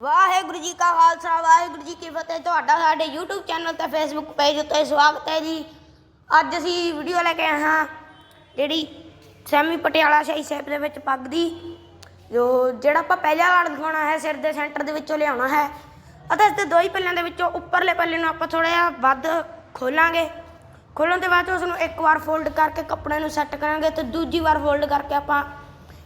ਵਾਹਿਗੁਰੂ ਜੀ ਕਾ ਖਾਲਸਾ, ਵਾਹਿਗੁਰੂ ਜੀ ਕੀ ਫਤਿਹ। ਤੁਹਾਡਾ ਸਾਡੇ YouTube ਚੈਨਲ ਤੇ Facebook ਪੇਜ ਉੱਤੇ ਸਵਾਗਤ ਹੈ ਜੀ। ਅੱਜ ਅਸੀਂ ਵੀਡੀਓ ਲੈ ਕੇ ਆਏ ਹਾਂ, ਜਿਹੜੀ ਸੈਮੀ ਪਟਿਆਲਾ ਸ਼ਾਹੀ ਸਾਹਿਬ ਦੇ ਵਿੱਚ ਪੱਗ ਦੀ, ਜੋ ਜਿਹੜਾ ਆਪਾਂ ਪਹਿਲਾ ਵਾਰ ਦਿਖਾਉਣਾ ਹੈ, ਸਿਰ ਦੇ ਸੈਂਟਰ ਦੇ ਵਿੱਚੋਂ ਲਿਆਉਣਾ ਹੈ। ਅਤੇ ਇਸ ਦੇ ਦੋ ਹੀ ਪੱਲਿਆਂ ਦੇ ਵਿੱਚੋਂ ਉੱਪਰਲੇ ਪੱਲੇ ਨੂੰ ਆਪਾਂ ਥੋੜਾ ਜਿਹਾ ਵੱਧ ਖੋਲਾਂਗੇ। ਖੋਲਣ ਦੇ ਬਾਅਦ ਉਸ ਨੂੰ ਇੱਕ ਵਾਰ ਫੋਲਡ ਕਰਕੇ ਕੱਪੜੇ ਨੂੰ ਸੈੱਟ ਕਰਾਂਗੇ ਤੇ ਦੂਜੀ ਵਾਰ ਫੋਲਡ ਕਰਕੇ ਆਪਾਂ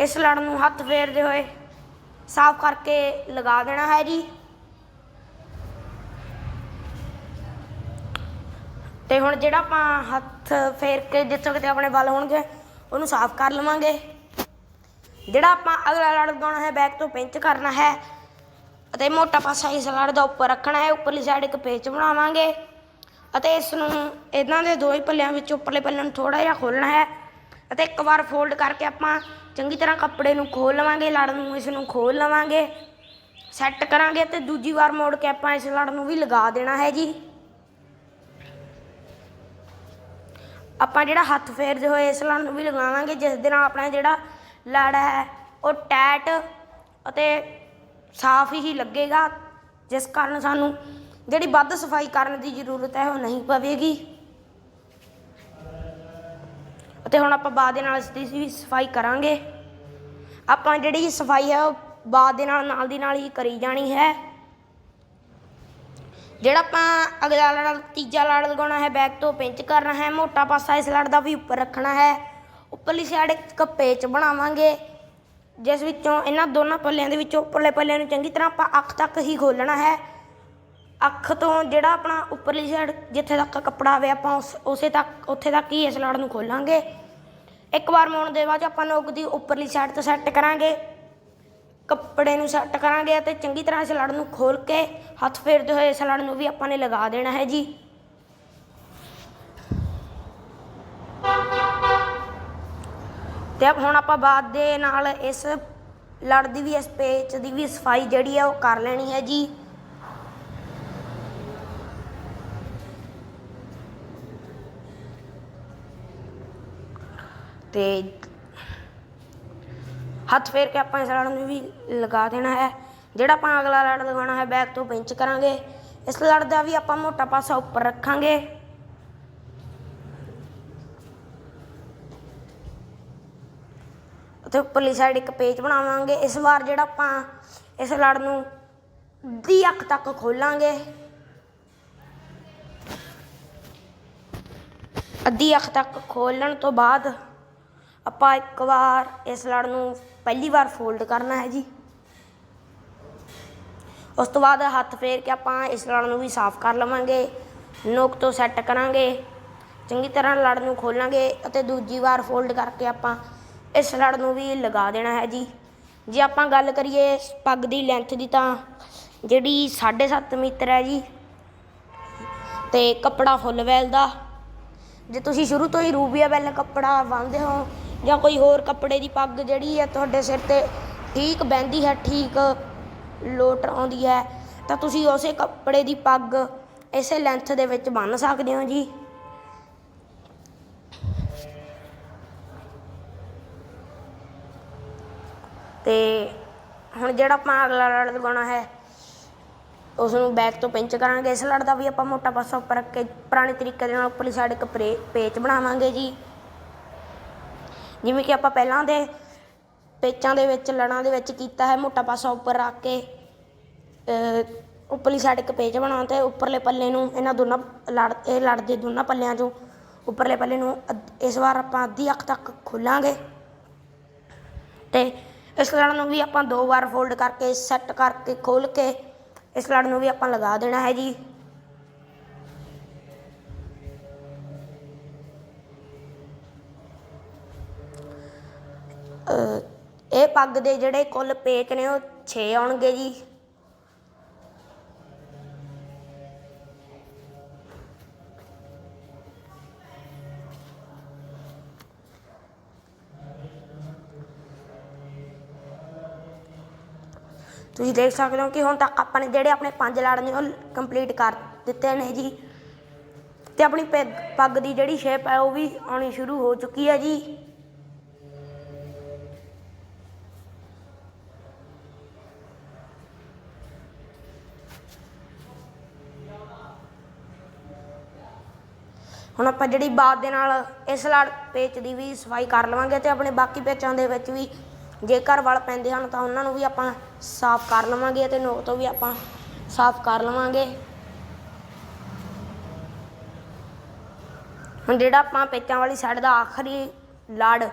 ਇਸ ਲੜ ਨੂੰ ਹੱਥ ਫੇਰਦੇ ਹੋਏ ਸਾਫ਼ ਕਰਕੇ ਲਗਾ ਦੇਣਾ ਹੈ ਜੀ। ਤੇ ਹੁਣ ਜਿਹੜਾ ਆਪਾਂ ਹੱਥ ਫੇਰ ਕੇ ਜਿੱਥੋਂ ਕਿਤੇ ਆਪਣੇ ਵੱਲ ਹੋਣਗੇ, ਉਹਨੂੰ ਸਾਫ਼ ਕਰ ਲਵਾਂਗੇ। ਜਿਹੜਾ ਆਪਾਂ ਅਗਲਾ ਲੜ ਲਗਾਉਣਾ ਹੈ, ਬੈਕ ਤੋਂ ਪਿੰਚ ਕਰਨਾ ਹੈ। ਅਤੇ ਮੋਟਾ ਪਾਸਾ ਇਸ ਲੜ ਦਾ ਉੱਪਰ ਰੱਖਣਾ ਹੈ, ਉੱਪਰਲੀ ਸਾਈਡ ਇੱਕ ਪੇਚ ਬਣਾਵਾਂਗੇ। ਅਤੇ ਇਸ ਨੂੰ ਇਹਨਾਂ ਦੇ ਦੋ ਹੀ ਪੱਲਿਆਂ ਵਿੱਚ ਉੱਪਰਲੇ ਪੱਲੇ ਨੂੰ ਥੋੜਾ ਜਿਹਾ ਖੋਲਣਾ ਹੈ। ਅਤੇ ਇੱਕ ਵਾਰ ਫੋਲਡ ਕਰਕੇ ਆਪਾਂ ਚੰਗੀ ਤਰ੍ਹਾਂ ਕੱਪੜੇ ਨੂੰ ਖੋਲ ਲਵਾਂਗੇ ਲੜ ਨੂੰ ਇਸ ਨੂੰ ਖੋਲ ਲਵਾਂਗੇ। ਸੈੱਟ ਕਰਾਂਗੇ ਤੇ ਦੂਜੀ ਵਾਰ ਮੋੜ ਕੇ ਆਪਾਂ ਇਸ ਲੜ ਨੂੰ ਵੀ ਲਗਾ ਦੇਣਾ ਹੈ ਜੀ। ਆਪਾਂ ਜਿਹੜਾ ਹੱਥ ਫੇਰਦੇ ਹੋਏ ਇਸ ਲੜ ਨੂੰ ਵੀ ਲਗਾਵਾਂਗੇ, ਜਿਸ ਦੇ ਨਾਲ ਆਪਣਾ ਜਿਹੜਾ ਲੜ ਹੈ, ਉਹ ਟੈਟ ਅਤੇ ਸਾਫ਼ ਹੀ ਲੱਗੇਗਾ, ਜਿਸ ਕਾਰਨ ਸਾਨੂੰ ਜਿਹੜੀ ਵੱਧ ਸਫ਼ਾਈ ਕਰਨ ਦੀ ਜ਼ਰੂਰਤ ਹੈ, ਉਹ ਨਹੀਂ ਪਵੇਗੀ। ਅਤੇ ਹੁਣ ਆਪਾਂ ਬਾਅਦ ਦੇ ਨਾਲ ਇਸ ਦੀ ਵੀ ਸਫ਼ਾਈ ਕਰਾਂਗੇ। ਆਪਾਂ ਜਿਹੜੀ ਸਫ਼ਾਈ ਹੈ ਉਹ ਬਾਅਦ ਦੇ ਨਾਲ ਨਾਲ ਦੀ ਨਾਲ ਹੀ ਕਰੀ ਜਾਣੀ ਹੈ। ਜਿਹੜਾ ਆਪਾਂ ਅਗਲਾ ਲੜ, ਤੀਜਾ ਲੜ ਲਗਾਉਣਾ ਹੈ, ਬੈਕ ਤੋਂ ਪਿੰਚ ਕਰਨਾ ਹੈ, ਮੋਟਾ ਪਾਸਾ ਇਸ ਲੜ ਦਾ ਵੀ ਉੱਪਰ ਰੱਖਣਾ ਹੈ। ਉੱਪਰਲੀ ਸਾਈਡ ਇੱਕ ਪੇਚ ਬਣਾਵਾਂਗੇ, ਜਿਸ ਵਿੱਚੋਂ ਇਹਨਾਂ ਦੋਨਾਂ ਪੱਲਿਆਂ ਦੇ ਵਿੱਚੋਂ ਉੱਪਰਲੇ ਪੱਲਿਆਂ ਨੂੰ ਚੰਗੀ ਤਰ੍ਹਾਂ ਆਪਾਂ ਅੱਖ ਤੱਕ ਹੀ ਖੋਲਣਾ ਹੈ। ਅੱਖ ਤੋਂ ਜਿਹੜਾ ਆਪਣਾ ਉੱਪਰਲੀ ਸਾਈਡ ਜਿੱਥੇ ਤੱਕ ਕੱਪੜਾ ਆਵੇ ਆਪਾਂ ਉਸ, ਉਸੇ ਤੱਕ, ਉੱਥੇ ਤੱਕ ਹੀ ਇਸ ਲੜ ਨੂੰ ਖੋਲਾਂਗੇ। ਇੱਕ ਵਾਰ ਮੋੜਨ ਦੇ ਬਾਅਦ ਆਪਾਂ ਨੋਕ ਦੀ ਉੱਪਰਲੀ ਸਾਈਡ ਤੋਂ ਸੈੱਟ ਕਰਾਂਗੇ। ਕੱਪੜੇ ਨੂੰ ਸੈੱਟ ਕਰਾਂਗੇ ਅਤੇ ਚੰਗੀ ਤਰ੍ਹਾਂ ਇਸ ਲੜ ਨੂੰ ਖੋਲ ਕੇ ਹੱਥ ਫੇਰਦੇ ਹੋਏ ਇਸ ਲੜ ਨੂੰ ਵੀ ਆਪਾਂ ਨੇ ਲਗਾ ਦੇਣਾ ਹੈ ਜੀ। ਤੇ ਹੁਣ ਆਪਾਂ ਬਾਅਦ ਦੇ ਨਾਲ ਇਸ ਲੜ ਦੀ ਵੀ, ਇਸ ਪੇਚ ਦੀ ਵੀ ਸਫ਼ਾਈ ਜਿਹੜੀ ਹੈ ਉਹ ਕਰ ਲੈਣੀ ਹੈ ਜੀ। ਤੇ ਹੱਥ ਫੇਰ ਕੇ ਆਪਾਂ ਇਸ ਲੜ ਨੂੰ ਵੀ ਲਗਾ ਦੇਣਾ ਹੈ। ਜਿਹੜਾ ਆਪਾਂ ਅਗਲਾ ਲੜ ਲਗਾਉਣਾ ਹੈ, ਬੈਕ ਤੋਂ ਪਿੰਚ ਕਰਾਂਗੇ। ਇਸ ਲੜ ਦਾ ਵੀ ਆਪਾਂ ਮੋਟਾ ਪਾਸਾ ਉੱਪਰ ਰੱਖਾਂਗੇ। ਅਤੇ ਉੱਪਰਲੀ ਸਾਈਡ ਇੱਕ ਪੇਜ ਬਣਾਵਾਂਗੇ। ਇਸ ਵਾਰ ਜਿਹੜਾ ਆਪਾਂ ਇਸ ਲੜ ਨੂੰ ਦੀ ਅੱਖ ਤੱਕ ਖੋਲਾਂਗੇ। ਅੱਧੀ ਅੱਖ ਤੱਕ ਖੋਲਣ ਤੋਂ ਬਾਅਦ ਆਪਾਂ ਇੱਕ ਵਾਰ ਇਸ ਲੜ ਨੂੰ ਪਹਿਲੀ ਵਾਰ ਫੋਲਡ ਕਰਨਾ ਹੈ ਜੀ। ਉਸ ਤੋਂ ਬਾਅਦ ਹੱਥ ਫੇਰ ਕੇ ਆਪਾਂ ਇਸ ਲੜ ਨੂੰ ਵੀ ਸਾਫ਼ ਕਰ ਲਵਾਂਗੇ, ਨੋਕ ਤੋਂ ਸੈੱਟ ਕਰਾਂਗੇ, ਚੰਗੀ ਤਰ੍ਹਾਂ ਲੜ ਨੂੰ ਖੋਲਾਂਗੇ ਅਤੇ ਦੂਜੀ ਵਾਰ ਫੋਲਡ ਕਰਕੇ ਆਪਾਂ ਇਸ ਲੜ ਨੂੰ ਵੀ ਲਗਾ ਦੇਣਾ ਹੈ ਜੀ। ਜੇ ਆਪਾਂ ਗੱਲ ਕਰੀਏ ਪੱਗ ਦੀ ਲੈਂਥ ਦੀ ਤਾਂ ਜਿਹੜੀ 7.5 ਮੀਟਰ ਹੈ ਜੀ ਤੇ ਕੱਪੜਾ ਫੁੱਲ ਵੈਲ ਦਾ। ਜੇ ਤੁਸੀਂ ਸ਼ੁਰੂ ਤੋਂ ਹੀ ਰੂਬੀਆ ਵੈਲ ਕੱਪੜਾ ਬੰਨਦੇ ਹੋ ਜਾਂ ਕੋਈ ਹੋਰ ਕੱਪੜੇ ਦੀ ਪੱਗ ਜਿਹੜੀ ਹੈ ਤੁਹਾਡੇ ਸਿਰ ਤੇ ਠੀਕ ਬਹਿੰਦੀ ਹੈ, ਠੀਕ ਲੋਟ ਆਉਂਦੀ ਹੈ, ਤਾਂ ਤੁਸੀਂ ਉਸੇ ਕੱਪੜੇ ਦੀ ਪੱਗ ਇਸੇ ਲੈਂਥ ਦੇ ਵਿੱਚ ਬੰਨ ਸਕਦੇ ਹੋ ਜੀ। ਤੇ ਹੁਣ ਜਿਹੜਾ ਆਪਾਂ ਅਗਲਾ ਲੜ ਲਗਾਉਣਾ ਹੈ ਉਸ ਨੂੰ ਬੈਕ ਤੋਂ ਪਿੰਚ ਕਰਾਂਗੇ। ਇਸ ਲੜ ਦਾ ਵੀ ਆਪਾਂ ਮੋਟਾ ਪਾਸਾ ਉੱਪਰ ਰੱਖ ਕੇ ਪੁਰਾਣੇ ਤਰੀਕੇ ਦੇ ਨਾਲ ਉੱਪਰਲੀ ਸਾਈਡ ਇੱਕ ਪੇਚ ਬਣਾਵਾਂਗੇ ਜੀ। ਜਿਵੇਂ ਕਿ ਆਪਾਂ ਪਹਿਲਾਂ ਦੇ ਪੇਚਾਂ ਦੇ ਵਿੱਚ, ਲੜਾਂ ਦੇ ਵਿੱਚ ਕੀਤਾ ਹੈ, ਮੋਟਾ ਪਾਸਾ ਉੱਪਰ ਰੱਖ ਕੇ ਉੱਪਰਲੀ ਸਾਈਡ ਇੱਕ ਪੇਚ ਬਣਾਉਣ ਤੇ ਉੱਪਰਲੇ ਪੱਲੇ ਨੂੰ ਇਹਨਾਂ ਦੋਨਾਂ ਲੜ, ਇਹ ਲੜਦੇ ਦੋਨਾਂ ਪੱਲਿਆਂ ਚੋਂ ਉੱਪਰਲੇ ਪੱਲੇ ਨੂੰ ਅੱਧ- ਇਸ ਵਾਰ ਆਪਾਂ ਅੱਧੀ ਅੱਖ ਤੱਕ ਖੋਲਾਂਗੇ ਤੇ ਇਸ ਲੜ ਨੂੰ ਵੀ ਆਪਾਂ ਦੋ ਵਾਰ ਫੋਲਡ ਕਰਕੇ ਸੈੱਟ ਕਰਕੇ ਖੋਲ ਕੇ ਇਸ ਲੜ ਨੂੰ ਵੀ ਆਪਾਂ ਲਗਾ ਦੇਣਾ ਹੈ ਜੀ। ਇਹ ਪੱਗ ਦੇ ਜਿਹੜੇ ਕੁੱਲ ਪੇਚ ਨੇ ਉਹ 6 ਆਉਣਗੇ ਜੀ। ਤੁਸੀਂ ਦੇਖ ਸਕਦੇ ਹੋ ਕਿ ਹੁਣ ਤੱਕ ਆਪਾਂ ਨੇ ਜਿਹੜੇ ਆਪਣੇ ਪੰਜ ਲੜ ਨੇ ਉਹ ਕੰਪਲੀਟ ਕਰ ਦਿੱਤੇ ਨੇ ਜੀ। ਤੇ ਆਪਣੀ ਪੱਗ ਦੀ ਜਿਹੜੀ ਸ਼ੇਪ ਹੈ ਉਹ ਵੀ ਆਉਣੀ ਸ਼ੁਰੂ ਹੋ ਚੁੱਕੀ ਹੈ ਜੀ। ਹੁਣ ਆਪਾਂ ਜਿਹੜੀ ਬਾਤ ਦੇ ਨਾਲ ਇਸ ਲੜ ਪੇਚ ਦੀ ਵੀ ਸਫ਼ਾਈ ਕਰ ਲਵਾਂਗੇ ਤੇ ਆਪਣੇ ਬਾਕੀ ਪੇਚਾਂ ਦੇ ਵਿੱਚ ਵੀ ਜੇਕਰ ਵਲ ਪੈਂਦੇ ਹਨ ਤਾਂ ਉਹਨਾਂ ਨੂੰ ਵੀ ਆਪਾਂ ਸਾਫ਼ ਕਰ ਲਵਾਂਗੇ ਤੇ ਨੋਕ ਤੋਂ ਵੀ ਆਪਾਂ ਸਾਫ਼ ਕਰ ਲਵਾਂਗੇ। ਹੁਣ ਜਿਹੜਾ ਆਪਾਂ ਪੇਚਾਂ ਵਾਲੀ ਸਾਈਡ ਦਾ ਆਖਰੀ ਲੜ,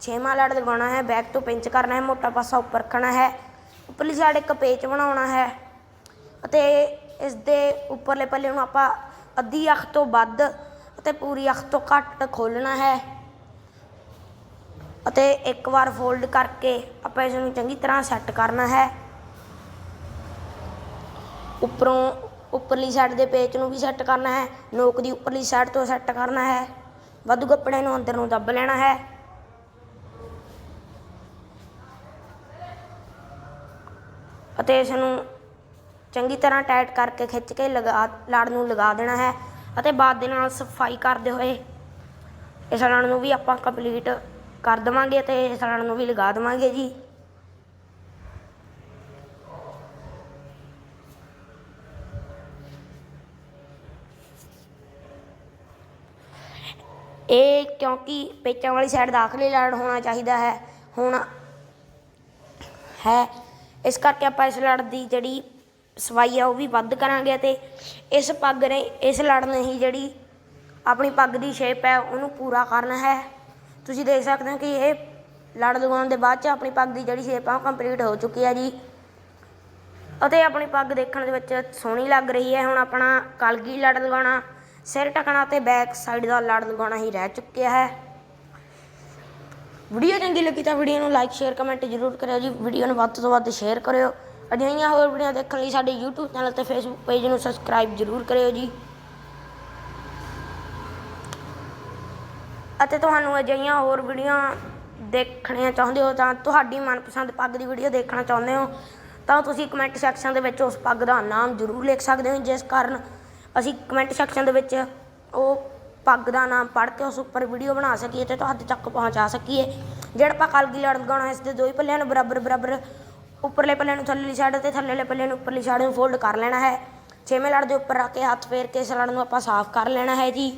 ਛੇਵਾਂ ਲੜ ਲਗਾਉਣਾ ਹੈ ਬੈਕ ਤੋਂ ਪਿੰਚ ਕਰਨਾ ਹੈ, ਮੋਟਾ ਪਾਸਾ ਉੱਪਰ ਰੱਖਣਾ ਹੈ, ਉੱਪਰਲੀ ਸਾਈਡ ਇੱਕ ਪੇਚ ਬਣਾਉਣਾ ਹੈ ਅਤੇ ਇਸ ਦੇ ਉੱਪਰਲੇ ਪੱਲੇ ਨੂੰ ਆਪਾਂ ਅੱਧੀ ਅੱਖ ਤੋਂ ਵੱਧ ਅਤੇ ਪੂਰੀ ਅੱਖ ਤੋਂ ਘੱਟ ਖੋਲਣਾ ਹੈ। ਅਤੇ ਇੱਕ ਵਾਰ ਫੋਲਡ ਕਰਕੇ ਆਪਾਂ ਇਸ ਨੂੰ ਚੰਗੀ ਤਰ੍ਹਾਂ ਸੈੱਟ ਕਰਨਾ ਹੈ। ਉੱਪਰੋਂ ਉੱਪਰਲੀ ਸਾਈਡ ਦੇ ਪੇਚ ਨੂੰ ਵੀ ਸੈੱਟ ਕਰਨਾ ਹੈ। ਨੋਕ ਦੀ ਉੱਪਰਲੀ ਸਾਈਡ ਤੋਂ ਸੈੱਟ ਕਰਨਾ ਹੈ। ਵਾਧੂ ਕੱਪੜੇ ਨੂੰ ਅੰਦਰ ਨੂੰ ਦੱਬ ਲੈਣਾ ਹੈ। ਅਤੇ ਇਸ ਨੂੰ ਚੰਗੀ ਤਰ੍ਹਾਂ ਟਾਈਟ ਕਰਕੇ ਖਿੱਚ ਕੇ ਲਗਾ ਲਾੜ ਨੂੰ ਲਗਾ ਦੇਣਾ ਹੈ। ਅਤੇ ਬਾਅਦ ਦੇ ਨਾਲ ਸਫ਼ਾਈ ਕਰਦੇ ਹੋਏ ਇਸ ਲੜ ਨੂੰ ਵੀ ਆਪਾਂ ਕੰਪਲੀਟ ਕਰ ਦੇਵਾਂਗੇ ਅਤੇ ਇਸ ਲੜ ਨੂੰ ਵੀ ਲਗਾ ਦੇਵਾਂਗੇ ਜੀ। ਇਹ ਕਿਉਂਕਿ ਪੇਚਾਂ ਵਾਲੀ ਸਾਈਡ ਦਾ ਲੜ ਹੋਣਾ ਚਾਹੀਦਾ ਹੈ, ਹੁਣ ਹੈ। ਇਸ ਕਰਕੇ ਆਪਾਂ ਇਸ ਲੜ ਦੀ ਜਿਹੜੀ ਸਵਾਈ ਆ, ਉਹ ਵੀ ਵੱਧ ਕਰਾਂਗੇ ਅਤੇ ਇਸ ਪੱਗ ਨੇ, ਇਸ ਲੜ ਨੇ ਹੀ ਜਿਹੜੀ ਆਪਣੀ ਪੱਗ ਦੀ ਸ਼ੇਪ ਹੈ, ਉਹਨੂੰ ਪੂਰਾ ਕਰਨਾ ਹੈ। ਤੁਸੀਂ ਦੇਖ ਸਕਦੇ ਹੋ ਕਿ ਇਹ ਲੜ ਲਗਾਉਣ ਦੇ ਬਾਅਦ ਚ ਆਪਣੀ ਪੱਗ ਦੀ ਜਿਹੜੀ ਸ਼ੇਪ ਆ, ਉਹ ਕੰਪਲੀਟ ਹੋ ਚੁੱਕੀ ਹੈ ਜੀ। ਅਤੇ ਆਪਣੀ ਪੱਗ ਦੇਖਣ ਦੇ ਵਿੱਚ ਸੋਹਣੀ ਲੱਗ ਰਹੀ ਹੈ। ਹੁਣ ਆਪਣਾ ਕਲਗੀ ਲੜ ਲਗਾਉਣਾ ਸਿਰ ਟਕਣਾ ਤੇ ਬੈਕ ਸਾਈਡ ਦਾ ਲੜ ਲਗਾਉਣਾ ਹੀ ਰਹਿ ਚੁੱਕਿਆ ਹੈ। ਵੀਡੀਓ ਚੰਗੀ ਲੱਗੀ ਤਾਂ ਵੀਡੀਓ ਨੂੰ ਲਾਈਕ ਸ਼ੇਅਰ ਕਮੈਂਟ ਜ਼ਰੂਰ ਕਰਿਓ ਜੀ। ਵੀਡੀਓ ਨੂੰ ਵੱਧ ਤੋਂ ਵੱਧ ਸ਼ੇਅਰ ਕਰਿਓ। ਅਜਿਹੀਆਂ ਹੋਰ ਵੀਡੀਓ ਦੇਖਣ ਲਈ ਸਾਡੇ YouTube ਚੈਨਲ ਤੇ Facebook ਪੇਜ ਨੂੰ ਸਬਸਕ੍ਰਾਈਬ ਜ਼ਰੂਰ ਕਰਿਓ ਜੀ। ਅਤੇ ਤੁਹਾਨੂੰ ਅਜਿਹੀਆਂ ਹੋਰ ਵੀਡੀਓ ਦੇਖਣੀਆਂ ਚਾਹੁੰਦੇ ਹੋ ਤਾਂ ਤੁਹਾਡੀ ਮਨਪਸੰਦ ਪੱਗ ਦੀ ਵੀਡੀਓ ਦੇਖਣਾ ਚਾਹੁੰਦੇ ਹੋ ਤਾਂ ਤੁਸੀਂ ਕਮੈਂਟ ਸੈਕਸ਼ਨ ਦੇ ਵਿੱਚ ਉਸ ਪੱਗ ਦਾ ਨਾਮ ਜ਼ਰੂਰ ਲਿਖ ਸਕਦੇ ਹੋ, ਜਿਸ ਕਾਰਨ ਅਸੀਂ ਕਮੈਂਟ ਸੈਕਸ਼ਨ ਦੇ ਵਿੱਚ ਉਹ ਪੱਗ ਦਾ ਨਾਮ ਪੜ੍ਹ ਕੇ ਉਸ ਉੱਪਰ ਵੀਡੀਓ ਬਣਾ ਸਕੀਏ ਤੇ ਤੁਹਾਡੇ ਤੱਕ ਪਹੁੰਚਾ ਸਕੀਏ। ਜਿਹੜਾ ਆਪਾਂ ਕਲਗੀ ਲੜ ਲਗਾਉਣਾ ਇਸ ਦੇ ਦੋ ਹੀ ਪੱਲਿਆਂ ਨੂੰ ਬਰਾਬਰ ਬਰਾਬਰ ਉੱਪਰਲੇ ਪੱਲੇ ਨੂੰ ਥੱਲੇਲੀ ਸਾਈਡ ਤੇ ਥੱਲੇਲੇ ਪੱਲੇ ਨੂੰ ਉੱਪਰਲੀ ਸਾਈਡ ਨੂੰ ਫੋਲਡ ਕਰ ਲੈਣਾ ਹੈ। ਛੇਵੇਂ ਲੜ ਦੇ ਉੱਪਰ ਰੱਖ ਕੇ ਹੱਥ ਫੇਰ ਕੇ ਇਸ ਲੜ ਨੂੰ ਆਪਾਂ ਸਾਫ਼ ਕਰ ਲੈਣਾ ਹੈ ਜੀ।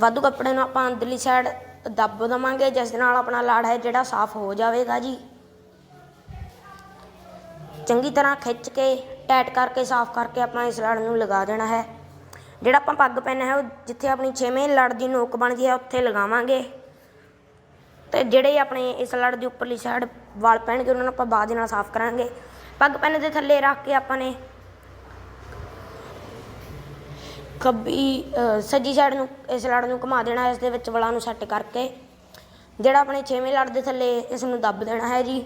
ਵਾਧੂ ਕੱਪੜੇ ਨੂੰ ਆਪਾਂ ਅੰਦਰਲੀ ਸਾਈਡ ਦੱਬ ਦਵਾਂਗੇ, ਜਿਸ ਦੇ ਨਾਲ ਆਪਣਾ ਲੜ ਹੈ ਜਿਹੜਾ ਸਾਫ਼ ਹੋ ਜਾਵੇਗਾ ਜੀ। ਚੰਗੀ ਤਰ੍ਹਾਂ ਖਿੱਚ ਕੇ ਟਾਈਟ ਕਰਕੇ, ਸਾਫ਼ ਕਰਕੇ ਆਪਾਂ ਇਸ ਲੜ ਨੂੰ ਲਗਾ ਦੇਣਾ ਹੈ। ਜਿਹੜਾ ਆਪਾਂ ਪੱਗ ਪੈਨਾ ਹੈ, ਉਹ ਜਿੱਥੇ ਆਪਣੀ ਛੇਵੇਂ ਲੜ ਦੀ ਨੋਕ ਬਣਦੀ ਹੈ, ਉੱਥੇ ਲਗਾਵਾਂਗੇ। ਤੇ ਜਿਹੜੇ ਆਪਣੇ ਇਸ ਲੜ ਦੀ ਉੱਪਰਲੀ ਸਾਈਡ ਵਾਲ ਪੈਣਗੇ ਉਹਨਾਂ ਨੂੰ ਆਪਾਂ ਬਾਅਦ ਦੇ ਨਾਲ ਸਾਫ਼ ਕਰਾਂਗੇ। ਪੱਗ ਪੈਨ ਦੇ ਥੱਲੇ ਰੱਖ ਕੇ ਆਪਾਂ ਨੇ ਖੱਬੀ ਸੱਜੀ ਸਾਈਡ ਨੂੰ, ਇਸ ਲੜ ਨੂੰ ਘੁਮਾ ਦੇਣਾ ਹੈ, ਇਸ ਦੇ ਵਿੱਚ ਵਾਲਾਂ ਨੂੰ ਸੈੱਟ ਕਰਕੇ। ਜਿਹੜਾ ਆਪਣੇ ਛੇਵੇਂ ਲੜ ਦੇ ਥੱਲੇ, ਇਸ ਨੂੰ ਦੱਬ ਦੇਣਾ ਹੈ ਜੀ।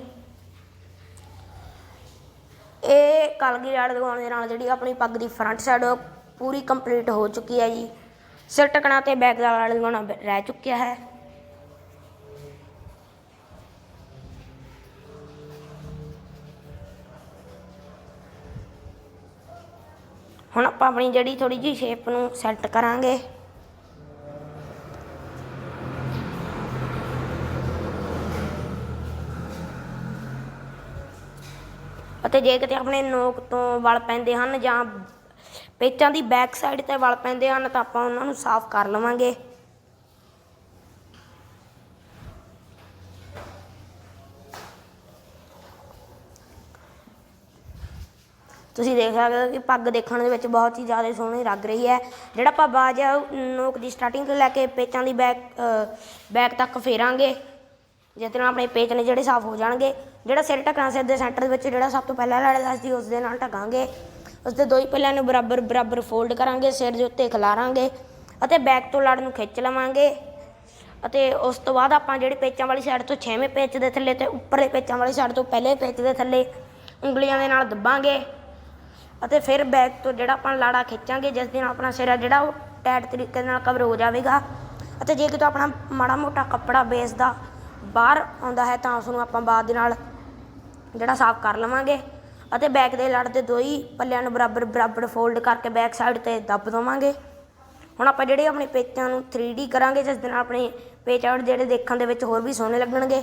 ਇਹ ਕਲਗੀ ਲੜ ਲਗਾਉਣ ਦੇ ਨਾਲ ਜਿਹੜੀ ਆਪਣੀ ਪੱਗ ਦੀ ਫਰੰਟ ਸਾਈਡ ਪੂਰੀ ਕੰਪਲੀਟ ਹੋ ਚੁੱਕੀ ਹੈ ਜੀ। ਸਿਰ ਟਕਣਾ ਤੇ ਬੈਕ ਦਾ ਲੜ ਲਗਾਉਣਾ ਰਹਿ ਚੁੱਕਿਆ ਹੈ। ਹੁਣ ਆਪਾਂ ਆਪਣੀ ਜਿਹੜੀ ਥੋੜੀ ਜਿਹੀ ਸ਼ੇਪ ਨੂੰ ਸੈੱਟ ਕਰਾਂਗੇ। ਅਤੇ ਜੇ ਕਿਤੇ ਆਪਣੇ ਨੋਕ ਤੋਂ ਵਲ ਪੈਂਦੇ ਹਨ ਜਾਂ ਪੇਚਾਂ ਦੀ ਬੈਕ ਸਾਈਡ ਤੇ ਵਲ ਪੈਂਦੇ ਹਨ ਤਾਂ ਆਪਾਂ ਉਹਨਾਂ ਨੂੰ ਸਾਫ਼ ਕਰ ਲਵਾਂਗੇ। ਤੁਸੀਂ ਦੇਖ ਸਕਦੇ ਹੋ ਕਿ ਪੱਗ ਦੇਖਣ ਦੇ ਵਿੱਚ ਬਹੁਤ ਹੀ ਜ਼ਿਆਦਾ ਸੋਹਣੀ ਲੱਗ ਰਹੀ ਹੈ। ਜਿਹੜਾ ਆਪਾਂ ਬਾਜ ਹੈ ਉਹ ਨੋਕ ਦੀ ਸਟਾਰਟਿੰਗ ਤੋਂ ਲੈ ਕੇ ਪੇਚਾਂ ਦੀ ਬੈਕ ਬੈਕ ਤੱਕ ਫੇਰਾਂਗੇ। ਜਿਸ ਨਾਲ ਆਪਣੇ ਪੇਚ ਨੇ ਜਿਹੜੇ ਸਾਫ਼ ਹੋ ਜਾਣਗੇ। ਜਿਹੜਾ ਸਿਰ ਢੱਕਣਾ ਸਿਰ ਦੇ ਸੈਂਟਰ ਦੇ ਵਿੱਚ, ਜਿਹੜਾ ਸਭ ਤੋਂ ਪਹਿਲਾਂ ਲੜਦਾ ਸੀ ਉਸ ਦੇ ਨਾਲ ਢਕਾਂਗੇ। ਉਸ ਦੇ ਦੋ ਹੀ ਪੱਲਿਆਂ ਨੂੰ ਬਰਾਬਰ ਬਰਾਬਰ ਫੋਲਡ ਕਰਾਂਗੇ, ਸਿਰ ਦੇ ਉੱਤੇ ਖਿਲਾਰਾਂਗੇ ਅਤੇ ਬੈਕ ਤੋਂ ਲੜ ਨੂੰ ਖਿੱਚ ਲਵਾਂਗੇ। ਅਤੇ ਉਸ ਤੋਂ ਬਾਅਦ ਆਪਾਂ ਜਿਹੜੇ ਪੇਚਾਂ ਵਾਲੀ ਸਾਈਡ ਤੋਂ ਛੇਵੇਂ ਪੇਚ ਦੇ ਥੱਲੇ ਤੇ ਉੱਪਰਲੇ ਪੇਚਾਂ ਵਾਲੀ ਸਾਈਡ ਤੋਂ ਪਹਿਲੇ ਪੇਚ ਦੇ ਥੱਲੇ ਉਂਗਲੀਆਂ ਦੇ ਨਾਲ ਦੱਬਾਂਗੇ। ਅਤੇ ਫਿਰ ਬੈਕ ਤੋਂ ਜਿਹੜਾ ਆਪਾਂ ਲਾੜਾ ਖਿੱਚਾਂਗੇ, ਜਿਸ ਦੇ ਨਾਲ ਆਪਣਾ ਸਿਰ ਹੈ ਜਿਹੜਾ, ਉਹ ਟਾਈਟ ਤਰੀਕੇ ਨਾਲ ਕਵਰ ਹੋ ਜਾਵੇਗਾ। ਅਤੇ ਜੇ ਕਿਤੇ ਆਪਣਾ ਮਾੜਾ ਮੋਟਾ ਕੱਪੜਾ ਬੇਸ ਦਾ ਬਾਹਰ ਆਉਂਦਾ ਹੈ, ਤਾਂ ਉਸ ਨੂੰ ਆਪਾਂ ਬਾਅਦ ਦੇ ਨਾਲ ਜਿਹੜਾ ਸਾਫ਼ ਕਰ ਲਵਾਂਗੇ। ਅਤੇ ਬੈਕ ਦੇ ਲੜ ਦੇ ਦੋ ਹੀ ਪੱਲਿਆਂ ਨੂੰ ਬਰਾਬਰ ਬਰਾਬਰ ਫੋਲਡ ਕਰਕੇ ਬੈਕ ਸਾਈਡ ਤੇ ਦੱਬ ਦਵਾਂਗੇ। ਹੁਣ ਆਪਾਂ ਜਿਹੜੇ ਆਪਣੇ ਪੇਚਾਂ ਨੂੰ 3D ਕਰਾਂਗੇ, ਜਿਸ ਦੇ ਨਾਲ ਆਪਣੇ ਪੇਚ ਆਊਟ ਜਿਹੜੇ ਦੇਖਣ ਦੇ ਵਿੱਚ ਹੋਰ ਵੀ ਸੋਹਣੇ ਲੱਗਣਗੇ।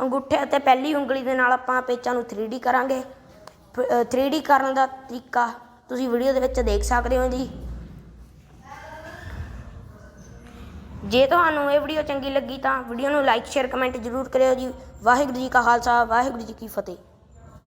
ਅੰਗੂਠੇ ਅਤੇ ਪਹਿਲੀ ਉਂਗਲੀ ਦੇ ਨਾਲ ਆਪਾਂ ਪੇਚਾਂ ਨੂੰ 3D ਕਰਾਂਗੇ। 3D ਕਰਨ ਦਾ ਤਰੀਕਾ ਤੁਸੀਂ ਵੀਡੀਓ ਦੇ ਵਿੱਚ ਦੇਖ ਸਕਦੇ ਹੋ ਜੀ। ਜੇ ਤੁਹਾਨੂੰ ਇਹ ਵੀਡੀਓ ਚੰਗੀ ਲੱਗੀ ਤਾਂ ਵੀਡੀਓ ਨੂੰ ਲਾਈਕ ਸ਼ੇਅਰ ਕਮੈਂਟ ਜ਼ਰੂਰ ਕਰਿਓ ਜੀ। ਵਾਹਿਗੁਰੂ ਜੀ ਕਾ ਖਾਲਸਾ, ਵਾਹਿਗੁਰੂ ਜੀ ਕੀ ਫਤਿਹ।